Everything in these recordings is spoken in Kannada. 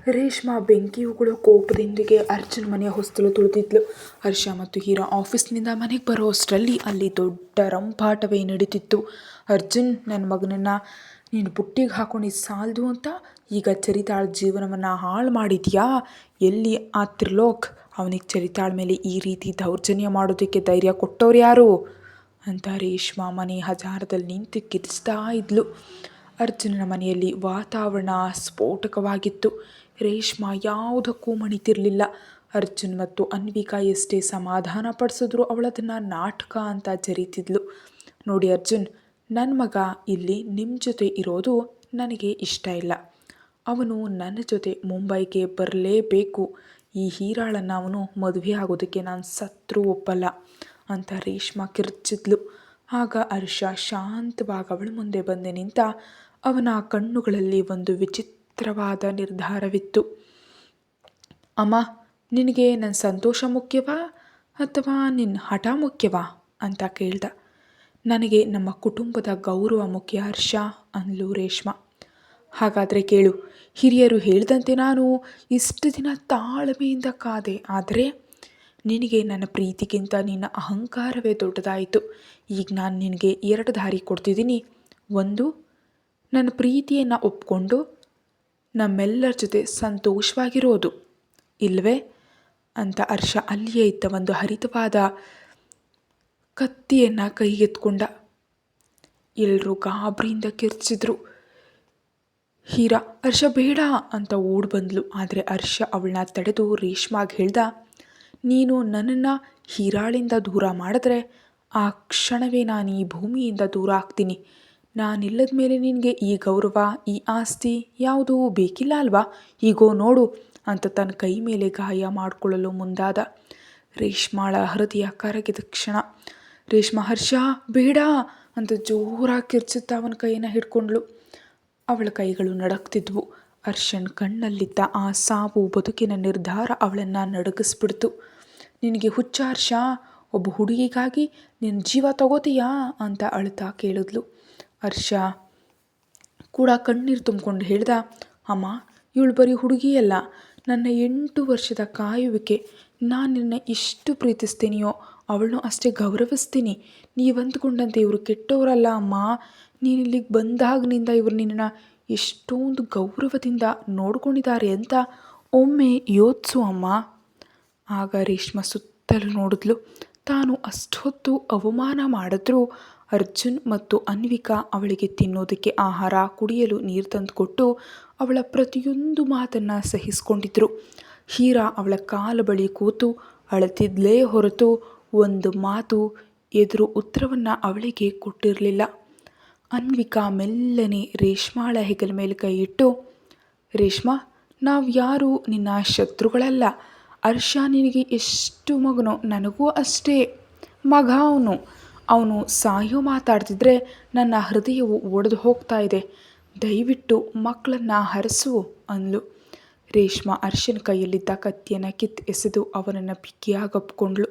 ರೇಷ್ಮಾ ಬೆಂಕಿ ಉಗುಳೋ ಕೋಪದೊಂದಿಗೆ ಅರ್ಜುನ್ ಮನೆಯ ಹೊಸ್ತಲು ತುಳಿದಿದ್ಲು. ಹರ್ಷ ಮತ್ತು ಹೀರಾ ಆಫೀಸ್ನಿಂದ ಮನೆಗೆ ಬರೋ ಅಷ್ಟರಲ್ಲಿ ಅಲ್ಲಿ ದೊಡ್ಡ ರಂಪಾಟವೇ ನಡೀತಿತ್ತು. ಅರ್ಜುನ್ ನನ್ನ ಮಗನನ್ನು ನೀನು ಬುಟ್ಟಿಗೆ ಹಾಕೊಂಡಿದ್ದು ಸಾಲದು ಅಂತ ಈಗ ಚರಿತಾಳ ಜೀವನವನ್ನು ಹಾಳು ಮಾಡಿದ್ಯಾ? ಎಲ್ಲಿ ಆ ತ್ರಿಲೋಕ್? ಅವನಿಗೆ ಚರಿತಾಳ ಮೇಲೆ ಈ ರೀತಿ ದೌರ್ಜನ್ಯ ಮಾಡೋದಕ್ಕೆ ಧೈರ್ಯ ಕೊಟ್ಟವ್ರು ಯಾರು? ಅಂತ ರೇಷ್ಮಾ ಮನೆ ಹಜಾರದಲ್ಲಿ ನಿಂತು ಕಿರಿಸ್ತಾ ಇದ್ಲು. ಅರ್ಜುನನ ಮನೆಯಲ್ಲಿ ವಾತಾವರಣ ಸ್ಫೋಟಕವಾಗಿತ್ತು. ರೇಷ್ಮಾ ಯಾವುದಕ್ಕೂ ಮಣಿತಿರಲಿಲ್ಲ. ಅರ್ಜುನ್ ಮತ್ತು ಅನ್ವಿಕಾ ಎಷ್ಟೇ ಸಮಾಧಾನ ಪಡಿಸಿದ್ರು ಅವಳದನ್ನು ನಾಟಕ ಅಂತ ಜರೀತಿದ್ಲು. ನೋಡಿ ಅರ್ಜುನ್ ನನ್ನ ಮಗ ಇಲ್ಲಿ ನಿಮ್ಮ ಜೊತೆ ಇರೋದು ನನಗೆ ಇಷ್ಟ ಇಲ್ಲ. ಅವನು ನನ್ನ ಜೊತೆ ಮುಂಬೈಗೆ ಬರಲೇಬೇಕು. ಈ ಹೀರಾಳನ್ನು ಅವನು ಮದುವೆ ಆಗೋದಕ್ಕೆ ನಾನು ಸತ್ರು ಒಪ್ಪಲ್ಲ ಅಂತ ರೇಷ್ಮಾ ಕಿರ್ಚಿದ್ಲು. ಆಗ ಅರ್ಷ ಶಾಂತವಾಗಿ ಅವಳ ಮುಂದೆ ಬಂದೆ ನಿಂತ ಅವನ ಕಣ್ಣುಗಳಲ್ಲಿ ಒಂದು ವಿಚಿತ್ರವಾದ ನಿರ್ಧಾರವಿತ್ತು. ಅಮ್ಮ, ನಿನಗೆ ನನ್ನ ಸಂತೋಷ ಮುಖ್ಯವಾ ಅಥವಾ ನಿನ್ನ ಹಠ ಮುಖ್ಯವಾ ಅಂತ ಕೇಳ್ದ. ನನಗೆ ನಮ್ಮ ಕುಟುಂಬದ ಗೌರವ ಮುಖ್ಯ ಹರ್ಷ ಅಂದ್ಲು ರೇಷ್ಮ. ಹಾಗಾದರೆ ಕೇಳು, ಹಿರಿಯರು ಹೇಳಿದಂತೆ ನಾನು ಇಷ್ಟು ದಿನ ತಾಳ್ಮೆಯಿಂದ ಕಾದೆ, ಆದರೆ ನಿನಗೆ ನನ್ನ ಪ್ರೀತಿಗಿಂತ ನಿನ್ನ ಅಹಂಕಾರವೇ ದೊಡ್ಡದಾಯಿತು. ಈಗ ನಾನು ನಿನಗೆ ಎರಡು ದಾರಿ ಕೊಡ್ತಿದ್ದೀನಿ. ಒಂದು, ನನ್ನ ಪ್ರೀತಿಯನ್ನು ಒಪ್ಕೊಂಡು ನಮ್ಮೆಲ್ಲರ ಜೊತೆ ಸಂತೋಷವಾಗಿರೋದು. ಇಲ್ಲವೇ ಅಂತ ಹರ್ಷ ಅಲ್ಲಿಯೇ ಇದ್ದ ಒಂದು ಹರಿತವಾದ ಕತ್ತಿಯನ್ನು ಕೈಗೆತ್ಕೊಂಡ. ಎಲ್ಲರೂ ಗಾಬರಿಯಿಂದ ಕಿರ್ಚಿದ್ರು. ಹೀರಾ ಅರ್ಷ ಬೇಡ ಅಂತ ಓಡ್ ಬಂದ್ಲು ಆದರೆ ಅರ್ಷ ಅವಳನ್ನ ತಡೆದು ರೇಷ್ಮಾಗೆ ಹೇಳ್ದ, ನೀನು ನನ್ನನ್ನು ಹೀರಾಳಿಂದ ದೂರ ಮಾಡಿದ್ರೆ ಆ ಕ್ಷಣವೇ ನಾನು ಈ ಭೂಮಿಯಿಂದ ದೂರ ಆಗ್ತೀನಿ. ನಾನಿಲ್ಲದ ಮೇಲೆ ನಿನಗೆ ಈ ಗೌರವ, ಈ ಆಸ್ತಿ ಯಾವುದೂ ಬೇಕಿಲ್ಲ ಅಲ್ವಾ? ಈಗೋ ನೋಡು ಅಂತ ತನ್ನ ಕೈ ಮೇಲೆ ಗಾಯ ಮಾಡಿಕೊಳ್ಳಲು ಮುಂದಾದ. ರೇಷ್ಮಾಳ ಹೃದಯ ಕರಗಿದ ಕ್ಷಣ. ರೇಷ್ಮ, ಹರ್ಷ, ಬೇಡ ಅಂತ ಜೋರಾಗಿ ಕಿರ್ಚುತ್ತ ಅವನ ಕೈಯನ್ನು ಹಿಡ್ಕೊಂಡ್ಳು. ಅವಳ ಕೈಗಳು ನಡಕ್ತಿದ್ವು ಅರ್ಷನ್ ಕಣ್ಣಲ್ಲಿದ್ದ ಆ ಸಾವು ಬದುಕಿನ ನಿರ್ಧಾರ ಅವಳನ್ನು ನಡಗಿಸ್ಬಿಡ್ತು. ನಿನಗೆ ಹುಚ್ಚ ಹರ್ಷ, ಒಬ್ಬ ಹುಡುಗಿಗಾಗಿ ನಿನ್ನ ಜೀವ ತಗೋತೀಯಾ? ಅಂತ ಅಳ್ತಾ ಕೇಳಿದ್ಲು. ಹರ್ಷ. ಕೂಡ ಕಣ್ಣೀರು ತುಂಬಿಕೊಂಡು ಹೇಳ್ದ, ಅಮ್ಮ, ಇವಳು ಬರೀ ಹುಡುಗಿಯಲ್ಲ. ನನ್ನ ಎಂಟು ವರ್ಷದ ಕಾಯುವಿಕೆ. ನಾನು ನಿನ್ನ ಎಷ್ಟು ಪ್ರೀತಿಸ್ತೀನಿಯೋ, ಅವಳನ್ನು ಅಷ್ಟೇ ಗೌರವಿಸ್ತೀನಿ. ನೀವು ಅಂದ್ಕೊಂಡಂತೆ ಇವರು ಕೆಟ್ಟವರಲ್ಲ, ಅಮ್ಮ. ನೀನು ಇಲ್ಲಿಗೆ ಬಂದಾಗಿನಿಂದ ಇವರು ನಿನ್ನನ್ನು ಎಷ್ಟೊಂದು ಗೌರವದಿಂದ ನೋಡ್ಕೊಂಡಿದ್ದಾರೆ ಅಂತ ಒಮ್ಮೆ ಯೋಚಿಸು, ಅಮ್ಮ. ಆಗ ರೇಷ್ಮಾ ಸುತ್ತಲೂ ನೋಡಿದ್ಲು. ತಾನು ಅಷ್ಟೊತ್ತು ಅವಮಾನ ಮಾಡಿದ್ರೂ. ಅರ್ಜುನ್ ಮತ್ತು ಅನ್ವಿಕಾ ಅವಳಿಗೆ ತಿನ್ನೋದಕ್ಕೆ ಆಹಾರ, ಕುಡಿಯಲು ನೀರು ತಂದುಕೊಟ್ಟು ಅವಳ ಪ್ರತಿಯೊಂದು ಮಾತನ್ನು ಸಹಿಸ್ಕೊಂಡಿದ್ರು. ಹೀರಾ ಅವಳ ಕಾಲ ಬಳಿ ಕೂತು ಅಳತಿದ್ಲೇ ಹೊರತು ಒಂದು ಮಾತು ಎದುರು ಉತ್ತರವನ್ನು ಅವಳಿಗೆ ಕೊಟ್ಟಿರಲಿಲ್ಲ. ಅನ್ವಿಕಾ ಮೆಲ್ಲನೆ ರೇಷ್ಮಾಳ ಹೆಗಲ ಮೇಲೆ ಕೈ ರೇಷ್ಮಾ, ನಾವು ಯಾರು ನಿನ್ನ ಶತ್ರುಗಳಲ್ಲ. ಅರ್ಷ ನಿನಗೆ ಎಷ್ಟು ಮಗನೋ ನನಗೂ ಅಷ್ಟೇ. ಮಗ ಅವನು. ಅವನು ಸಾಯೋ ಮಾತಾಡ್ತಿದ್ರೆ ನನ್ನ ಹೃದಯವು ಒಡೆದು ಹೋಗ್ತಾ ಇದೆ. ದಯವಿಟ್ಟು ಮಕ್ಕಳನ್ನು ಹರಸು ಅಂದ್ಲು. ರೇಷ್ಮಾ ಅರ್ಶನ ಕೈಯಲ್ಲಿದ್ದ ಕತ್ತಿಯನ್ನು ಕಿತ್ ಎಸೆದು ಅವನನ್ನು ಬಿಗಿಯಾಗಪ್ಕೊಂಡ್ಳು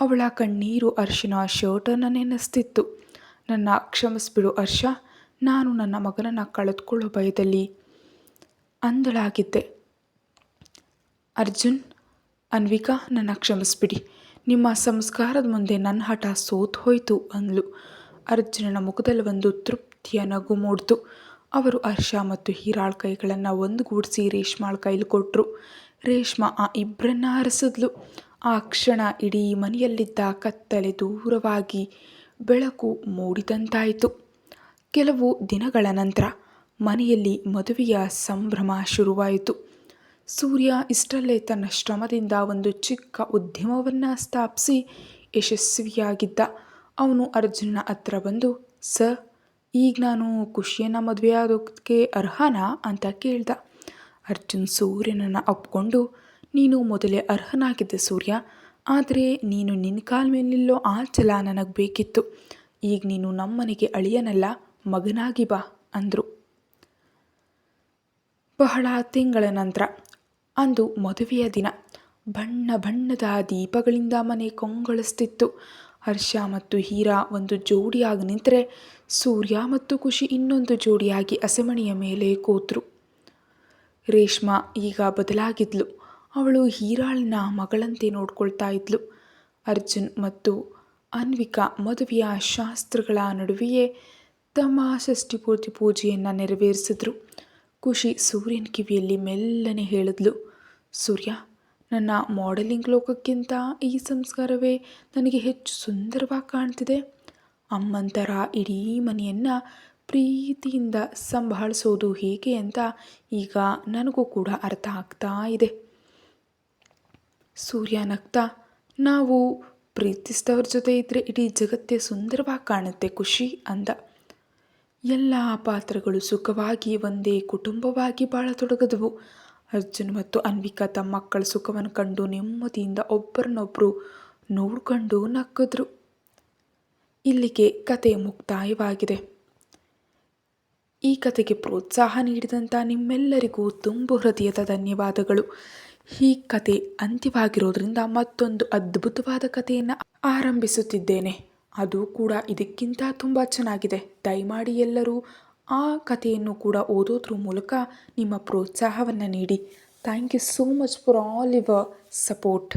ಅವಳ ಕಣ್ಣೀರು ಅರ್ಶನ ಶರ್ಟನ್ನು ನೆನೆಸ್ತಿತ್ತು. ನನ್ನ ಕ್ಷಮಿಸ್ಬಿಡು ಅರ್ಷ ನಾನು ನನ್ನ ಮಗನನ್ನು ಕಳೆದುಕೊಳ್ಳೋ ಭಯದಲ್ಲಿ ಅಂದಳಾಗಿದ್ದೆ. ಅರ್ಜುನ್, ಅನ್ವಿಕಾ, ನನ್ನ ಕ್ಷಮಿಸ್ಬಿಡಿ. ನಿಮ್ಮ ಸಂಸ್ಕಾರದ ಮುಂದೆ ನನ್ನ ಹಠ ಸೋತು ಹೋಯಿತು ಅಂದ್ಲು. ಅರ್ಜುನನ ಮುಖದಲ್ಲಿ ಒಂದು ತೃಪ್ತಿಯ ನಗು ಮೂಡ್ತು. ಅವರು ಹರ್ಷ ಮತ್ತು ಹೀರಾಳ್ ಕೈಗಳನ್ನು ಒಂದುಗೂಡಿಸಿ ರೇಷ್ಮಾಳ್ ಕೈಲಿ ಕೊಟ್ಟರು ರೇಷ್ಮಾ ಆ ಇಬ್ಬರನ್ನ ಹರಿಸಿದ್ಲು. ಆ ಕ್ಷಣ ಇಡೀ ಮನೆಯಲ್ಲಿದ್ದ ಕತ್ತಲೆ ದೂರವಾಗಿ ಬೆಳಕು ಮೂಡಿದಂತಾಯಿತು. ಕೆಲವು ದಿನಗಳ ನಂತರ ಮನೆಯಲ್ಲಿ ಮದುವೆಯ ಸಂಭ್ರಮ ಶುರುವಾಯಿತು. ಸೂರ್ಯ ಇಷ್ಟಲ್ಲೇ ತನ್ನ ಶ್ರಮದಿಂದ ಒಂದು ಚಿಕ್ಕ ಉದ್ಯಮವನ್ನು ಸ್ಥಾಪಿಸಿ ಯಶಸ್ವಿಯಾಗಿದ್ದ. ಅವನು ಅರ್ಜುನನ ಹತ್ರ ಬಂದು ಸ ಈಗ ನಾನು ಖುಷಿಯನ್ನು ಮದುವೆ ಅರ್ಹನಾ? ಅಂತ ಕೇಳ್ದ. ಅರ್ಜುನ್ ಸೂರ್ಯನನ್ನು ಒಪ್ಕೊಂಡು, ನೀನು ಮೊದಲೇ ಅರ್ಹನಾಗಿದ್ದ ಸೂರ್ಯ, ಆದರೆ ನೀನು ನಿನ್ನ ಕಾಲ ಮೇಲೆ ನಿಲ್ಲೋ ಆ ಛಲ ನನಗೆ ಬೇಕಿತ್ತು. ಈಗ ನೀನು ನಮ್ಮನೆಗೆ ಅಳಿಯನಲ್ಲ, ಮಗನಾಗಿ ಬಾ, ಅಂದರು. ಬಹಳ ತಿಂಗಳ ನಂತರ ಅಂದು ಮದುವೆಯ ದಿನ. ಬಣ್ಣ ಬಣ್ಣದ ದೀಪಗಳಿಂದ ಮನೆ ಕೊಂಗೊಳಿಸ್ತಿತ್ತು. ಹರ್ಷ ಮತ್ತು ಹೀರಾ ಒಂದು ಜೋಡಿಯಾಗಿ ನಿಂತರೆ ಸೂರ್ಯ ಮತ್ತು ಖುಷಿ ಇನ್ನೊಂದು ಜೋಡಿಯಾಗಿ ಅಸೆಮಣಿಯ ಮೇಲೆ ಕೂತರು. ರೇಷ್ಮಾ ಈಗ ಬದಲಾಗಿದ್ಲು. ಅವಳು ಹೀರಾಳಿನ ಮಗಳಂತೆ ನೋಡ್ಕೊಳ್ತಾ ಇದ್ಲು. ಅರ್ಜುನ್ ಮತ್ತು ಅನ್ವಿಕಾ ಮದುವೆಯ ಶಾಸ್ತ್ರಗಳ ನಡುವೆಯೇ ತಮ್ಮ ಷಷ್ಠಿ ಪೂರ್ತಿ ಪೂಜೆಯನ್ನು ನೆರವೇರಿಸಿದ್ರು. ಖುಷಿ ಸೂರ್ಯನ ಕಿವಿಯಲ್ಲಿ ಮೆಲ್ಲನೆ ಹೇಳಿದ್ಲು, ಸೂರ್ಯ, ನನ್ನ ಮಾಡೆಲಿಂಗ್ ಲೋಕಕ್ಕಿಂತ ಈ ಸಂಸ್ಕಾರವೇ ನನಗೆ ಹೆಚ್ಚು ಸುಂದರವಾಗಿ ಕಾಣ್ತಿದೆ. ಅಮ್ಮಂತರ ಇಡೀ ಮನೆಯನ್ನು ಪ್ರೀತಿಯಿಂದ ಸಂಭಾಳಿಸೋದು ಹೇಗೆ ಅಂತ ಈಗ ನನಗೂ ಕೂಡ ಅರ್ಥ ಆಗ್ತಾ ಇದೆ. ಸೂರ್ಯ ನಗ್ತಾ, ನಾವು ಪ್ರೀತಿಸಿದವ್ರ ಜೊತೆ ಇದ್ದರೆ ಇಡೀ ಜಗತ್ತೇ ಸುಂದರವಾಗಿ ಕಾಣುತ್ತೆ ಖುಷಿ ಅಂದ. ಎಲ್ಲ ಪಾತ್ರಗಳು ಸುಖವಾಗಿ ಒಂದೇ ಕುಟುಂಬವಾಗಿ ಬಾಳತೊಡಗಿದವು ಅರ್ಜುನ್ ಮತ್ತು ಅನ್ವಿಕಾ ತಮ್ಮ ಮಕ್ಕಳ ಸುಖವನ್ನು ಕಂಡು ನೆಮ್ಮದಿಯಿಂದ ಒಬ್ಬರನ್ನೊಬ್ಬರು ನೋಡ್ಕೊಂಡು ನಕ್ಕಿದ್ರು ಇಲ್ಲಿಗೆ ಕತೆ ಮುಕ್ತಾಯವಾಗಿದೆ. ಈ ಕತೆಗೆ ಪ್ರೋತ್ಸಾಹ ನೀಡಿದಂಥ ನಿಮ್ಮೆಲ್ಲರಿಗೂ ತುಂಬು ಹೃದಯದ ಧನ್ಯವಾದಗಳು. ಈ ಕತೆ ಅಂತ್ಯವಾಗಿರೋದ್ರಿಂದ ಮತ್ತೊಂದು ಅದ್ಭುತವಾದ ಕಥೆಯನ್ನು ಆರಂಭಿಸುತ್ತಿದ್ದೇನೆ. ಅದು ಕೂಡ ಇದಕ್ಕಿಂತ ತುಂಬ ಚೆನ್ನಾಗಿದೆ. ದಯಮಾಡಿ ಎಲ್ಲರೂ ಆ ಕಥೆಯನ್ನು ಕೂಡ ಓದೋದ್ರ ಮೂಲಕ ನಿಮ್ಮ ಪ್ರೋತ್ಸಾಹವನ್ನು ನೀಡಿ. Thank you so much for all your support